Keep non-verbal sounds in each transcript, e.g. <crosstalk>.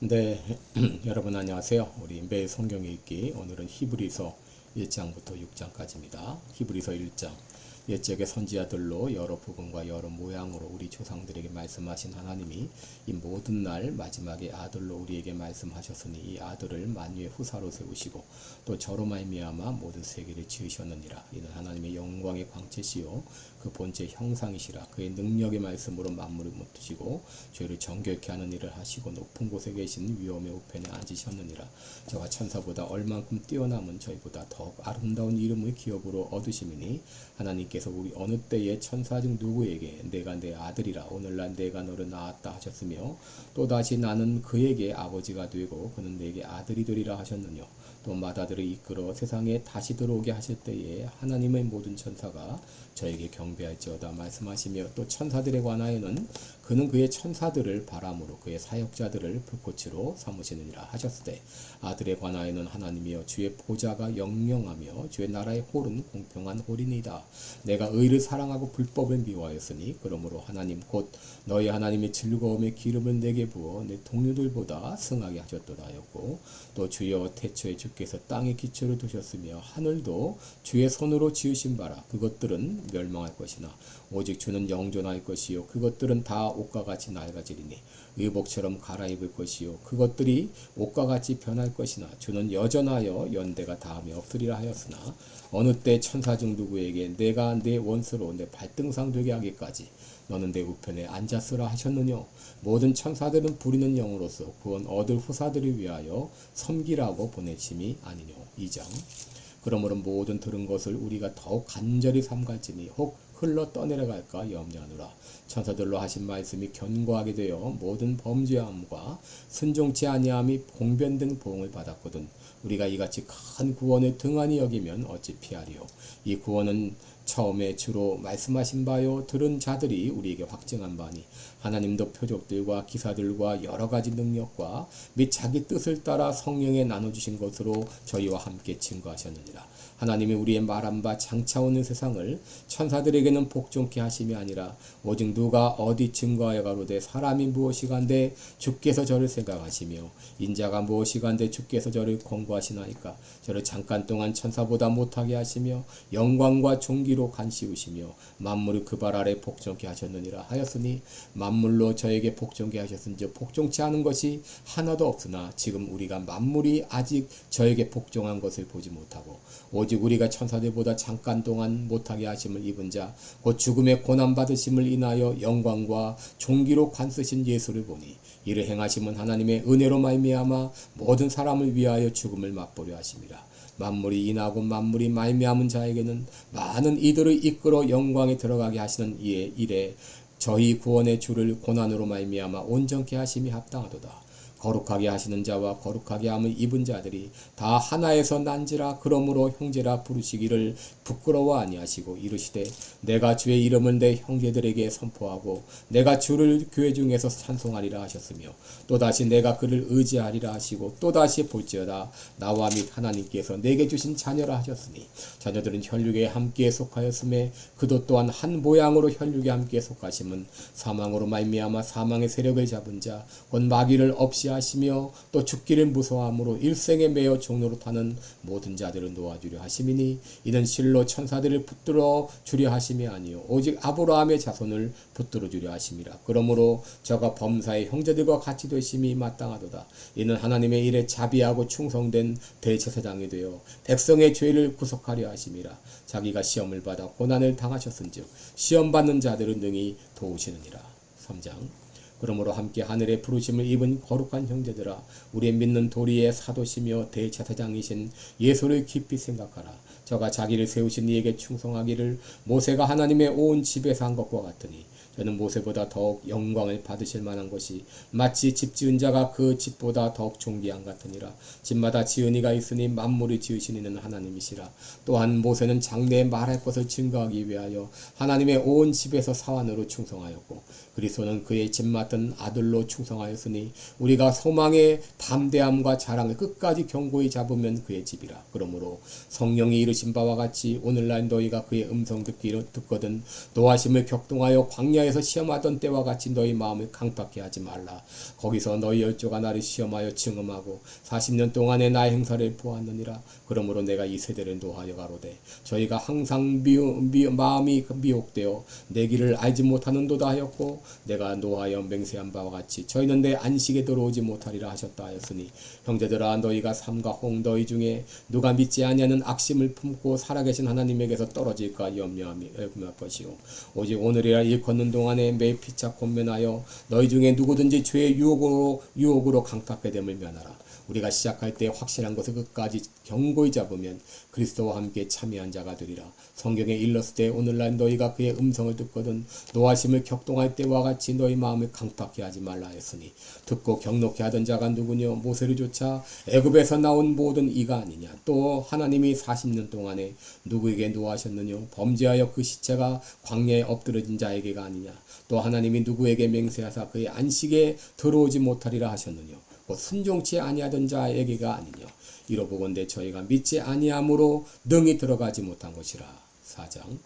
네, <clears throat> 여러분 안녕하세요. 우리 매일 성경 읽기 오늘은 히브리서 1장부터 6장까지입니다. 히브리서 1장 옛적의 선지자들로 여러 부분과 여러 모양으로 우리 조상들에게 말씀하신 하나님이 이 모든 날 마지막에 아들로 우리에게 말씀하셨으니 이 아들을 만유의 후사로 세우시고 또 저로 말미암아 모든 세계를 지으셨느니라. 이는 하나님의 영광의 광채시요 그 본체 형상이시라. 그의 능력의 말씀으로 만물을 못드시고 죄를 정결케 하는 일을 하시고 높은 곳에 계신 위엄의 우편에 앉으셨느니라. 저와 천사보다 얼만큼 뛰어남은 저희보다 더욱 아름다운 이름을 기업으로 얻으심이니 하나님께 서 우리 어느 때에 천사 중 누구에게 내가 내 아들이라 오늘날 내가 너를 낳았다 하셨으며 또다시 나는 그에게 아버지가 되고 그는 내게 아들이 되리라 하셨느뇨. 또 마다들을 이끌어 세상에 다시 들어오게 하실 때에 하나님의 모든 천사가 저에게 경배할지어다 말씀하시며 또 천사들에 관하여는 그는 그의 천사들을 바람으로 그의 사역자들을 불꽃으로 삼으시느니라 하셨을 때 아들에 관하여는 하나님이여 주의 보좌가 영영하며 주의 나라의 홀은 공평한 홀이니이다 내가 의를 사랑하고 불법을 미워하였으니 그러므로 하나님 곧 너희 하나님의 즐거움의 기름을 내게 부어 내 동료들보다 승하게 하셨도다 하였고 또 주여 태초에 주께서 땅에 기초를 두셨으며 하늘도 주의 손으로 지으신 바라. 그것들은 멸망할 것이나 오직 주는 영존할 것이요. 그것들은 다 옷과 같이 낡아지리니 의복처럼 갈아입을 것이요. 그것들이 옷과 같이 변할 것이나 주는 여전하여 연대가 다음에 없으리라 하였으나 어느 때 천사 중 누구에게 내가 내 원수로 내 발등상 되게 하기까지 너는 내 우편에 앉았으라 하셨느뇨? 모든 천사들은 부리는 영으로서 구원 얻을 후사들을 위하여 섬기라고 보내심이 아니뇨. 2장. 그러므로 모든 들은 것을 우리가 더욱 간절히 삼갈지니 혹 흘러 떠내려갈까? 염려하노라. 천사들로 하신 말씀이 견고하게 되어 모든 범죄함과 순종치 아니함이 공변된 보응을 받았거든. 우리가 이같이 큰 구원을 등한히 여기면 어찌 피하리요? 이 구원은 처음에 주로 말씀하신 바요 들은 자들이 우리에게 확증한 바니 하나님도 표적들과 기사들과 여러 가지 능력과 및 자기 뜻을 따라 성령에 나눠 주신 것으로 저희와 함께 증거하셨느니라. 하나님이 우리의 말한 바 장차 오는 세상을 천사들에게는 복종케 하심이 아니라 오직 누가 어디 증거하여 가로되 사람이 무엇이간데 주께서 저를 생각하시며 인자가 무엇이간데 주께서 저를 권고하시나이까? 저를 잠깐 동안 천사보다 못하게 하시며 영광과 존귀 로 간시우시며 만물을 그 발 아래 복종케 하셨느니라 하였으니 만물로 저에게 복종케 하셨은즉 복종치 않은 것이 하나도 없으나 지금 우리가 만물이 아직 저에게 복종한 것을 보지 못하고 오직 우리가 천사들보다 잠깐 동안 못하게 하심을 입은 자 곧 죽음의 고난 받으심을 인하여 영광과 존귀로 관쓰신 예수를 보니 이를 행하심은 하나님의 은혜로 말미암아 모든 사람을 위하여 죽음을 맛보려 하심이라 만물이 인하고 만물이 말미암은 자에게는 많은 이들을 이끌어 영광에 들어가게 하시는 이의 일에 저희 구원의 주를 고난으로 말미암아 온전케 하심이 합당하도다. 거룩하게 하시는 자와 거룩하게 함을 입은 자들이 다 하나에서 난지라 그러므로 형제라 부르시기를 부끄러워 아니하시고 이르시되 내가 주의 이름을 내 형제들에게 선포하고 내가 주를 교회 중에서 찬송하리라 하셨으며 또다시 내가 그를 의지하리라 하시고 또다시 볼지어다 나와 및 하나님께서 내게 주신 자녀라 하셨으니 자녀들은 혈육에 함께 속하였음에 그도 또한 한 모양으로 혈육에 함께 속하심은 사망으로 말미암아 사망의 세력을 잡은 자 곧 마귀를 없이 하시며 또 죽기를 무서워함으로 일생에 매여 종로로 타는 모든 자들을 놓아주려 하심이니 이는 실로 천사들을 붙들어 주려 하심이 아니요 오직 아브라함의 자손을 붙들어 주려 하심이라. 그러므로 저가 범사의 형제들과 같이 되심이 마땅하도다. 이는 하나님의 일에 자비하고 충성된 대제사장이 되어 백성의 죄를 구속하려 하심이라. 자기가 시험을 받아 고난을 당하셨은즉 시험 받는 자들을 능히 도우시느니라. 3장 그러므로 함께 하늘의 부르심을 입은 거룩한 형제들아 우리의 믿는 도리의 사도시며 대제사장이신 예수를 깊이 생각하라. 저가 자기를 세우신 이에게 충성하기를 모세가 하나님의 온 집에서 한 것과 같으니 저는 모세보다 더욱 영광을 받으실 만한 것이 마치 집 지은 자가 그 집보다 더욱 존귀한 같으니라. 집마다 지은 이가 있으니 만물을 지으신 이는 하나님이시라. 또한 모세는 장래에 말할 것을 증거하기 위하여 하나님의 온 집에서 사환으로 충성하였고 그리스도는 그의 집 맡은 아들로 충성하였으니 우리가 소망의 담대함과 자랑을 끝까지 견고히 잡으면 그의 집이라. 그러므로 성령이 이르신 바와 같이 오늘날 너희가 그의 음성 듣기를 듣거든 노하심을 격동하여 광야에 광야에서 시험하던 때와 같이 너희 마음을 강팍해 하지 말라. 거기서 너희 열조가 나를 시험하여 증음하고 40년 동안의 나의 행사를 보았느니라. 그러므로 내가 이 세대를 노하여 가로되 저희가 항상 미우, 미, 마음이 미혹되어 내 길을 알지 못하는도다 하였고 내가 노하여 맹세한 바와 같이 저희는 내 안식에 들어오지 못하리라 하셨다 하였으니 형제들아 너희가 삼가 홍 너희 중에 누가 믿지 아니하는 악심을 품고 살아계신 하나님에게서 떨어질까 염려할 것이요 오직 오늘이라 일걷는 동안에 매 피차 권면하여 너희 중에 누구든지 죄의 유혹으로 유혹으로 강탁해 됨을 면하라. 우리가 시작할 때 확실한 것을 끝까지 경고히 잡으면 그리스도와 함께 참여한 자가 되리라. 성경에 일렀을 때 오늘날 너희가 그의 음성을 듣거든 노하심을 격동할 때와 같이 너희 마음을 강팍해 하지 말라 했으니 듣고 경록해 하던 자가 누구뇨? 모세를 쫓아 애굽에서 나온 모든 이가 아니냐? 또 하나님이 40년 동안에 누구에게 노하셨느뇨? 범죄하여 그 시체가 광야에 엎드러진 자에게가 아니 냐. 또 하나님이 누구에게 맹세하사 그의 안식에 들어오지 못하리라 하셨느뇨. 곧 순종치 아니하던 자에게가 아니뇨. 이로 보건대 저희가 믿지 아니함으로 능히 들어가지 못한 것이라. 사장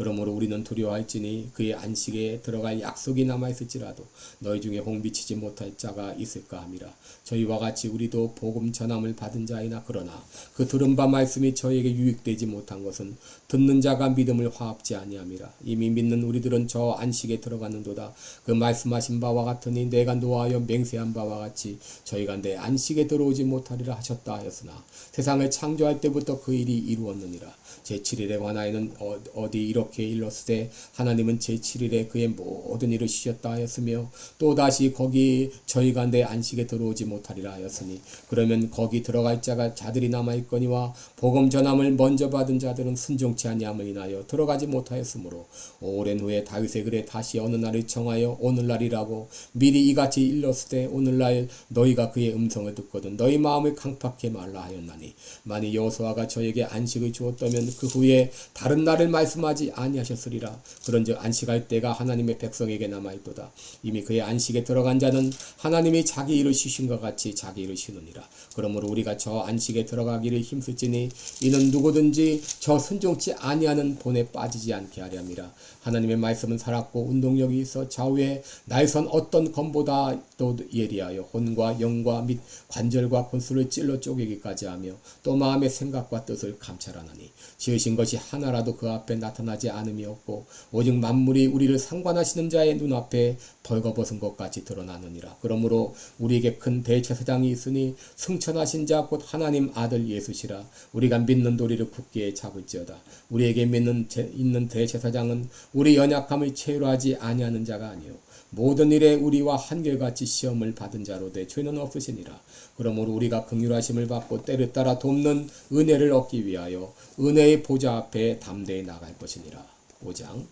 그러므로 우리는 두려워할지니 그의 안식에 들어갈 약속이 남아 있을지라도 너희 중에 홍비치지 못할 자가 있을까 함이라. 저희와 같이 우리도 복음 전함을 받은 자이나 그러나 그 들은 바 말씀이 저에게 유익되지 못한 것은 듣는 자가 믿음을 화합지 아니함이라. 이미 믿는 우리들은 저 안식에 들어갔는도다. 그 말씀하신 바와 같으니 내가 노하여 맹세한 바와 같이 저희가 내 안식에 들어오지 못하리라 하셨다 하였으나 세상을 창조할 때부터 그 일이 이루었느니라. 제7일에 관하여는 어- 어디 이렇게 일렀을 때 하나님은 제7일에 그의 모든 일을 쉬셨다 하였으며 또다시 거기 저희가 내 안식에 들어오지 못하리라 하였으니 그러면 거기 들어갈 자가 자들이 남아있거니와 복음 전함을 먼저 받은 자들은 순종치 아니함을 인하여 들어가지 못하였으므로 오랜 후에 다윗의 글에 다시 어느 날을 정하여 오늘날이라고 미리 이같이 일렀을 때 오늘날 너희가 그의 음성을 듣거든 너희 마음을 강팍해 말라 하였나니 만일 여호수아가 저에게 안식을 주었다면 그 후에 다른 날을 말씀하지 아니하셨으리라. 그런즉 안식할 때가 하나님의 백성에게 남아 있도다. 이미 그의 안식에 들어간 자는 하나님이 자기 일을 쉬신 것 같이 자기 일을 쉬느니라. 그러므로 우리가 저 안식에 들어가기를 힘쓸지니 이는 누구든지 저 순종치 아니하는 본에 빠지지 않게 하렴이라. 하나님의 말씀은 살았고 운동력이 있어 좌우에 날선 어떤 검보다도 예리하여 혼과 영과 및 관절과 골수를 찔러 쪼개기까지 하며 또 마음의 생각과 뜻을 감찰하나니 지으신 것이 하나라도 그 앞에 나타나지 않음이 없고 오직 만물이 우리를 상관하시는 자의 눈앞에 벌거벗은 것 같이 드러나느니라. 그러므로 우리에게 큰 대제사장이 있으니 승천하신 자 곧 하나님 아들 예수시라. 우리가 믿는 도리를 굳게 잡을지어다. 우리에게 믿는 제, 있는 대제사장은 우리 연약함을 체류하지 아니하는 자가 아니요 모든 일에 우리와 한결같이 시험을 받은 자로 돼 죄는 없으시니라. 그러므로 우리가 긍휼하심을 받고 때를 따라 돕는 은혜를 얻기 위하여 은혜의 보좌 앞에 담대히 나갈 것이니라. 5장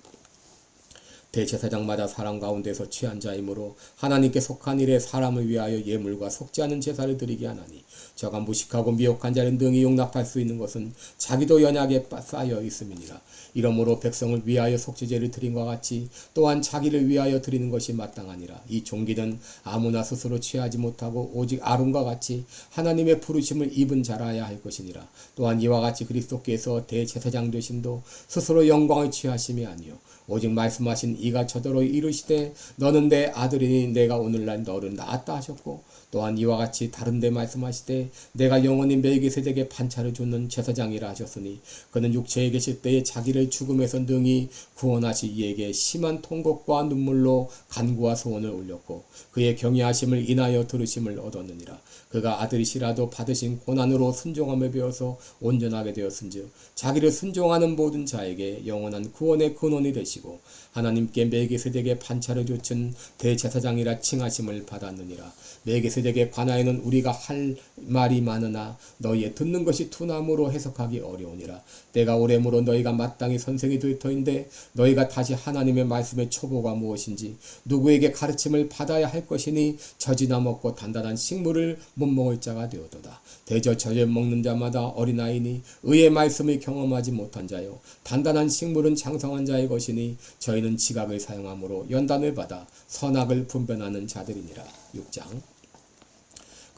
대제사장마다 사람 가운데서 취한 자이므로 하나님께 속한 일에 사람을 위하여 예물과 속지 않은 제사를 드리게 하나니 저가 무식하고 미혹한 자는 능히 용납할 수 있는 것은 자기도 연약에 쌓여 있음이니라. 이러므로 백성을 위하여 속죄제를 드린 것 같이 또한 자기를 위하여 드리는 것이 마땅하니라. 이 종기는 아무나 스스로 취하지 못하고 오직 아론과 같이 하나님의 부르심을 입은 자라야 할 것이니라. 또한 이와 같이 그리스도께서 대제사장 되심도 스스로 영광을 취하심이 아니요. 오직 말씀하신 이가 저더러 이르시되 너는 내 아들이니 내가 오늘날 너를 낳았다 하셨고 또한 이와 같이 다른 데 말씀하시되 내가 영원히 멜기세덱에 반차를 줬는 제사장이라 하셨으니 그는 육체에 계실 때에 자기를 죽음에서 능히 구원하시 이에게 심한 통곡과 눈물로 간구와 소원을 올렸고 그의 경외하심을 인하여 들으심을 얻었느니라. 그가 아들이시라도 받으신 고난으로 순종함을 배워서 온전하게 되었은즉 자기를 순종하는 모든 자에게 영원한 구원의 근원이 되시고 하나님 께 멜기세덱의 반차를 조친 대제사장이라 칭하심을 받았느니라. 멜기세덱에 관하여는 우리가 할 말이 많으나 너희의 듣는 것이 투남으로 해석하기 어려우니라. 때가 오래므로 너희가 마땅히 선생이 될 터인데 너희가 다시 하나님의 말씀의 초보가 무엇인지 누구에게 가르침을 받아야 할 것이니 젖이나 먹고 단단한 식물을 못 먹을 자가 되어도다. 대저 젖을 먹는 자마다 어린아이니 의의 말씀을 경험하지 못한 자요. 단단한 식물은 장성한 자의 것이니 저희는 지 각을 사용함으로 연단을 받아 선악을 분별하는 자들이니라. 6장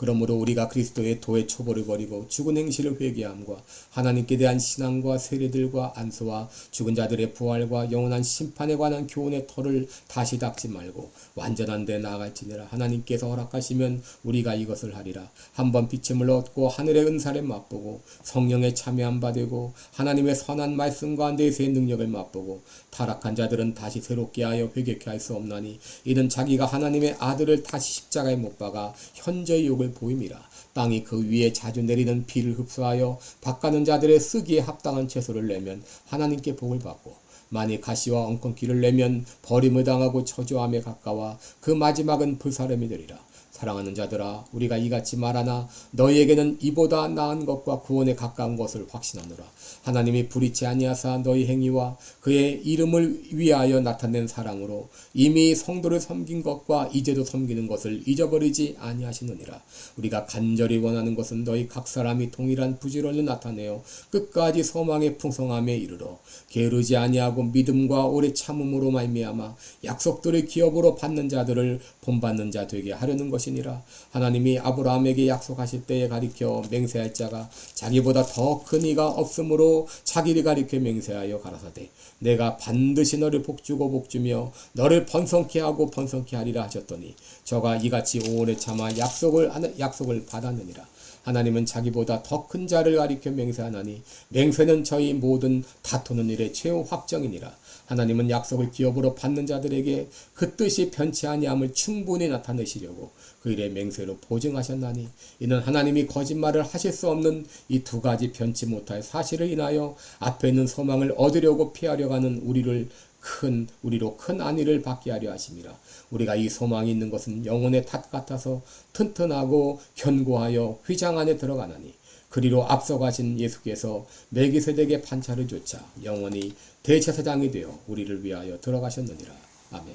그러므로 우리가 그리스도의 도의 초보를 버리고 죽은 행실을 회개함과 하나님께 대한 신앙과 세례들과 안수와 죽은 자들의 부활과 영원한 심판에 관한 교훈의 털을 다시 닦지 말고 완전한 데 나아갈지니라. 하나님께서 허락하시면 우리가 이것을 하리라. 한번 비침을 얻고 하늘의 은사를 맛보고 성령의 참여함 받고 하나님의 선한 말씀과 내세의 능력을 맛보고 타락한 자들은 다시 새롭게 하여 회개케 할 수 없나니 이는 자기가 하나님의 아들을 다시 십자가에 못 박아 현저히 욕을 보임이라 땅이 그 위에 자주 내리는 비를 흡수하여 박가는 자들의 쓰기에 합당한 채소를 내면 하나님께 복을 받고 만일 가시와 엉겅퀴를 내면 버림을 당하고 처조함에 가까워 그 마지막은 불사름이 되리라 사랑하는 자들아 우리가 이같이 말하나 너희에게는 이보다 나은 것과 구원에 가까운 것을 확신하노라. 하나님이 불의치 아니하사 너희 행위와 그의 이름을 위하여 나타낸 사랑으로 이미 성도를 섬긴 것과 이제도 섬기는 것을 잊어버리지 아니하시느니라. 우리가 간절히 원하는 것은 너희 각 사람이 동일한 부지런을 나타내어 끝까지 소망의 풍성함에 이르러 게으르지 아니하고 믿음과 오래 참음으로 말미암아 약속들을 기업으로 받는 자들을 본받는 자 되게 하려는 것이 니라. 하나님이 아브라함에게 약속하실 때에 가리켜 맹세할 자가 자기보다 더 큰 이가 없으므로 자기를 가리켜 맹세하여 가라사대. 내가 반드시 너를 복주고 복주며 너를 번성케 하고 번성케 하리라 하셨더니 저가 이같이 오래 참아 약속을 약속을 받았느니라. 하나님은 자기보다 더 큰 자를 가리켜 맹세하나니 맹세는 저희 모든 다투는 일의 최후 확정이니라. 하나님은 약속을 기업으로 받는 자들에게 그 뜻이 변치 아니함을 충분히 나타내시려고 그 일의 맹세로 보증하셨나니 이는 하나님이 거짓말을 하실 수 없는 이 두 가지 변치 못할 사실을 인하여 앞에 있는 소망을 얻으려고 피하려 하는 우리를 큰 우리로 큰 안위를 받게 하려 하심이라 우리가 이 소망이 있는 것은 영혼의 탓 같아서 튼튼하고 견고하여 휘장 안에 들어가나니 그리로 앞서가신 예수께서 멜기세덱의 판차를 쫓아 영원히 대제사장이 되어 우리를 위하여 들어가셨느니라. 아멘.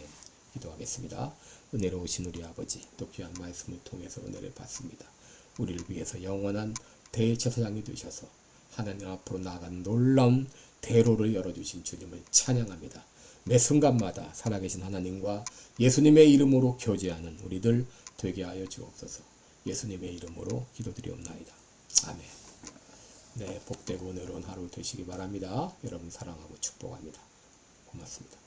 기도하겠습니다 은혜로우신 우리 아버지 또 귀한 말씀을 통해서 은혜를 받습니다 우리를 위해서 영원한 대제사장이 되셔서 하나님 앞으로 나아간 놀라운 대로를 열어주신 주님을 찬양합니다. 매 순간마다 살아계신 하나님과 예수님의 이름으로 교제하는 우리들 되게 하여 주옵소서. 예수님의 이름으로 기도드리옵나이다. 아멘. 네, 복되고 은혜로운 하루 되시기 바랍니다. 여러분 사랑하고 축복합니다. 고맙습니다.